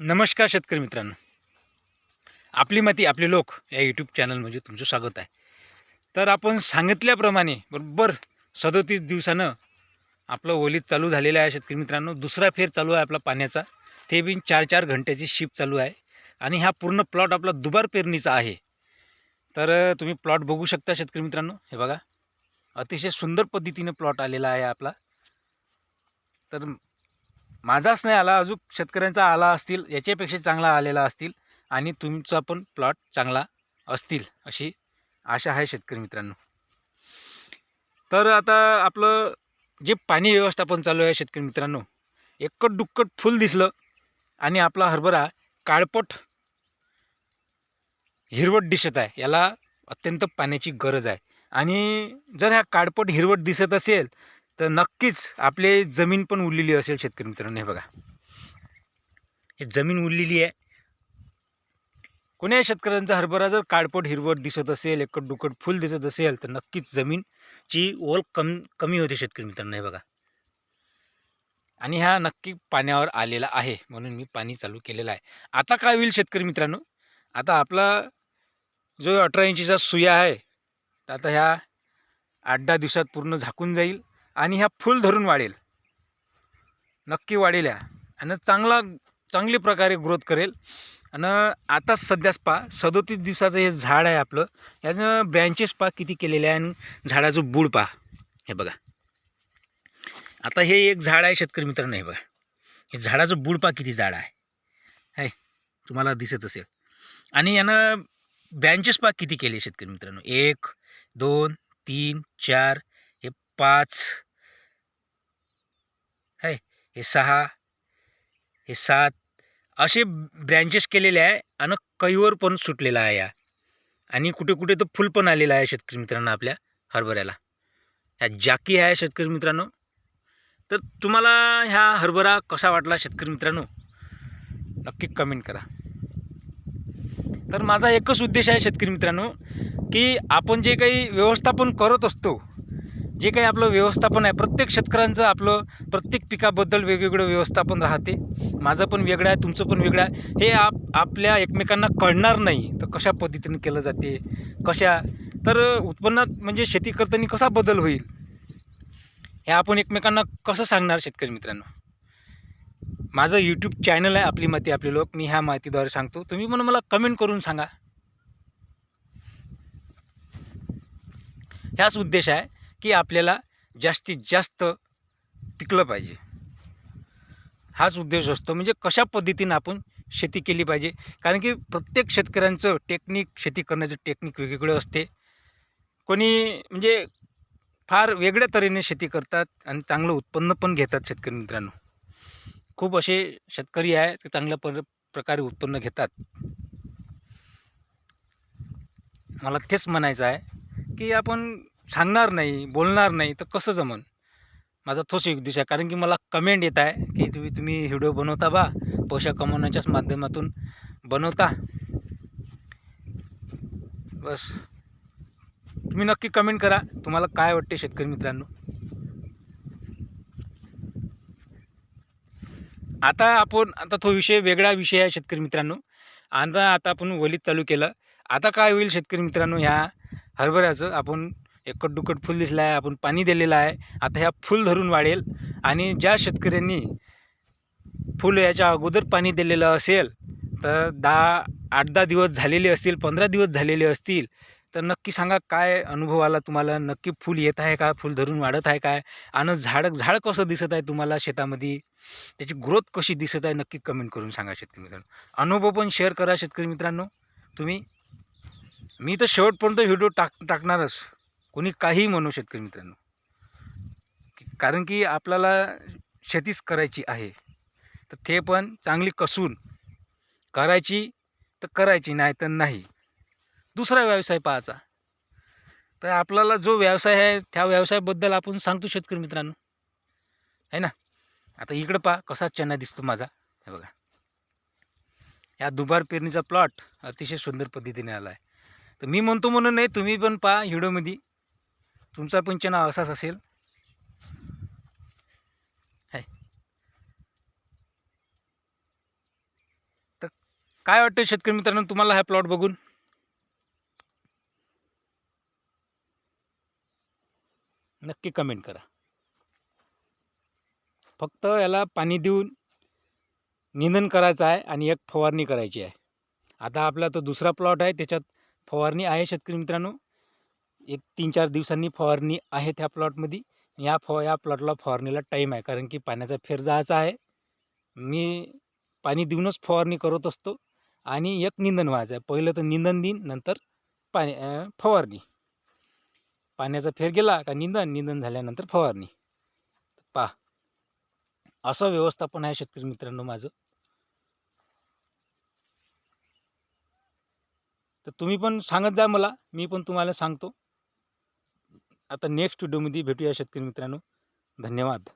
नमस्कार शेतकरी मित्रांनो. आपली माती आपले लोक या यूट्यूब चॅनलमध्ये तुमचं स्वागत आहे. तर आपण सांगितल्याप्रमाणे बरोबर सदोतीस दिवसानं आपलं ओलीत चालू झालेलं आहे शेतकरी मित्रांनो. दुसरा फेर चालू आहे आपला पाण्याचा. ते बी चार चार घंट्याची शिप चालू आहे. आणि हा पूर्ण प्लॉट आपला दुबार पेरणीचा आहे. तर तुम्ही प्लॉट बघू शकता शेतकरी मित्रांनो. हे बघा. अतिशय सुंदर पद्धतीने प्लॉट आलेला आहे आपला. तर माझाच नाही आला अजून शेतकऱ्यांचा आला असतील याच्यापेक्षा चांगला आलेला असतील आणि तुमचा पण प्लॉट चांगला असतील अशी आशा आहे शेतकरी मित्रांनो. तर आता आपलं जे पाणी व्यवस्थापन चालू आहे शेतकरी मित्रांनो एकट दुक्कट फुल दिसलं आणि आपला हरभरा काळपट हिरवट दिसत आहे. याला अत्यंत पाण्याची गरज आहे. आणि जर ह्या काळपट हिरवट दिसत असेल तर नक्कीच आपली जमीन पण उरलेली असेल शेतकरी मित्रांनो हे बघा. हे जमीन उरलेली आहे. कोण्याही शेतकऱ्यांचा हरभरा जर काळपट हिरवट दिसत असेल एकट दुकट फुल दिसत असेल तर नक्कीच जमीनची ओल कम कमी होते शेतकरी मित्रांनो हे बघा. आणि हा नक्की पाण्यावर आलेला आहे म्हणून मी पाणी चालू केलेलं आहे. आता काय होईल शेतकरी मित्रांनो? आता आपला जो अठरा इंचीचा सुया आहे तर आता ह्या आठ दहा दिवसात पूर्ण झाकून जाईल. आणि ह्या फुल धरून वाढेल. नक्की वाढेल ह्या. आणि चांगला चांगली प्रकारे ग्रोथ करेल. आणि आता सध्याच पा सदोतीस दिवसाचं हे झाड आहे आपलं. याचं ब्रँचेस पा किती केलेले आहे आणि झाडाचं बूड पा हे बघा. आता हे एक झाड आहे शेतकरी मित्रांनो हे बघा. हे झाडाचं बूड पा किती झाड आहे. आहे तुम्हाला दिसत असेल. आणि यानं ब्रँचेस पा किती केले शेतकरी मित्रांनो. एक दोन तीन चार हे पाच है हे सहा हे सात असे ब्रँचेस केलेले आहे आणि कैवर पण सुटलेला आहे या. आणि कुठे कुठे तर फुल पण आलेला आहे शेतकरी मित्रांनो आपल्या हरभऱ्याला. ह्या जाकी आहे शेतकरी मित्रांनो. तर तुम्हाला ह्या हरभरा कसा वाटला शेतकरी मित्रांनो? नक्की कमेंट करा. तर माझा एकच उद्देश आहे शेतकरी मित्रांनो की आपण जे काही व्यवस्थापन करत असतो जे काही आपलं व्यवस्थापन आहे प्रत्येक शेतकऱ्यांचं आपलं प्रत्येक पिकाबद्दल वेगवेगळं व्यवस्थापन राहते. माझं पण वेगळं आहे तुमचं पण वेगळं आहे. हे आप आपल्या एकमेकांना कळणार नाही तर कशा पद्धतीने केलं जाते कशा तर उत्पन्नात म्हणजे शेती करताना कसा बदल होईल? हे आपण एकमेकांना कसं सांगणार शेतकरी मित्रांनो? माझं यूट्यूब चॅनल आहे आपली माती आपले लोक. मी ह्या माहितीद्वारे सांगतो. तुम्ही पण मला कमेंट करून सांगा. ह्याच उद्देश आहे की आपल्याला जास्तीत जास्त पिकलं पाहिजे. हाच उद्देश असतो. म्हणजे कशा पद्धतीनं आपण शेती केली पाहिजे? कारण की प्रत्येक शेतकऱ्यांचं टेक्निक शेती करण्याचं टेक्निक वेगवेगळं असते. कोणी म्हणजे फार वेगळ्या तऱ्हेने शेती करतात आणि चांगलं उत्पन्न पण घेतात शेतकरी मित्रांनो. खूप असे शेतकरी आहे ते चांगल्या पर प्रकारे उत्पन्न घेतात. मला तेच म्हणायचं आहे की आपण सांगणार नाही बोलणार नाही तर कसं जमन? माझा तोच एक उद्देश आहे. कारण की मला कमेंट येत आहे की तुम्ही तुम्ही व्हिडिओ बनवता बा. पैसा कमवण्याच्याच माध्यमातून बनवता. बस. तुम्ही नक्की कमेंट करा. तुम्हाला काय वाटते शेतकरी मित्रांनो? आता आपण आता तो विषय वेगळा विषय आहे शेतकरी मित्रांनो. आता आता आपण वलीत चालू केलं. आता काय होईल शेतकरी मित्रांनो ह्या हरभऱ्याचं? आपण एकट दुकट फुल दिसलं आहे आपण पाणी दिलेलं आहे. आता ह्या फुल धरून वाढेल आणि ज्या शेतकऱ्यांनी फुल याच्या अगोदर पाणी दिलेलं असेल तर दहा आठ दहा दिवस झालेले असतील पंधरा दिवस झालेले असतील तर नक्की सांगा काय अनुभव आला तुम्हाला? नक्की फूल येत आहे का? फूल धरून वाढत आहे काय? आणि झाड झाड कसं दिसत आहे तुम्हाला शेतामध्ये? त्याची ग्रोथ कशी दिसत आहे? नक्की कमेंट करून सांगा शेतकरी मित्रांनो. अनुभव पण शेअर करा शेतकरी मित्रांनो. तुम्ही मी तर शेवटपर्यंत व्हिडिओ टाक टाकणारच. कोणी काहीही म्हणू शेतकरी मित्रांनो. कारण की आपल्याला शेतीच करायची आहे. तर ते पण चांगली कसून करायची तर करायची नाही तर नाही. दुसरा व्यवसाय पाहायचा. तर आपल्याला जो व्यवसाय आहे त्या व्यवसायाबद्दल आपण सांगतो शेतकरी मित्रांनो. आहे ना? आता इकडं पहा कसा चना दिसतो माझा. हे बघा. या दुबार पेरणीचा प्लॉट अतिशय सुंदर पद्धतीने आला आहे तर मी म्हणतो म्हणून नाही तुम्ही पण पहा व्हिडिओमध्ये. तुमचा पण असाच असेल. आहे काय वाटतं शेतकरी मित्रांनो तुम्हाला हा प्लॉट बघून? नक्की कमेंट करा. फक्त याला पाणी देऊन निंदन करायचं आहे आणि एक फवारणी करायची आहे. आता आपला तो दुसरा प्लॉट आहे त्याच्यात फवारणी आहे शेतकरी मित्रांनो. एक तीन चार दिवसांनी फवारणी आहे त्या प्लॉटमध्ये. या फवा या प्लॉटला फवारणीला टाईम आहे. कारण की पाण्याचा फेर जायचा आहे. मी पाणी देऊनच फवारणी करत असतो. आणि एक निंदन व्हायचं आहे. पहिलं तर निंदन देईन नंतर पाणी फवारणी. पाण्याचा फेर गेला का निंदन? निंदन झाल्यानंतर फवारणी. पा असं व्यवस्थापन आहे शेतकरी मित्रांनो माझं. तर तुम्ही पण सांगत जा मला. मी पण तुम्हाला सांगतो. आता नेक्स्ट व्हिडिओमध्ये भेटूया शेतकरी मित्रांनो. धन्यवाद.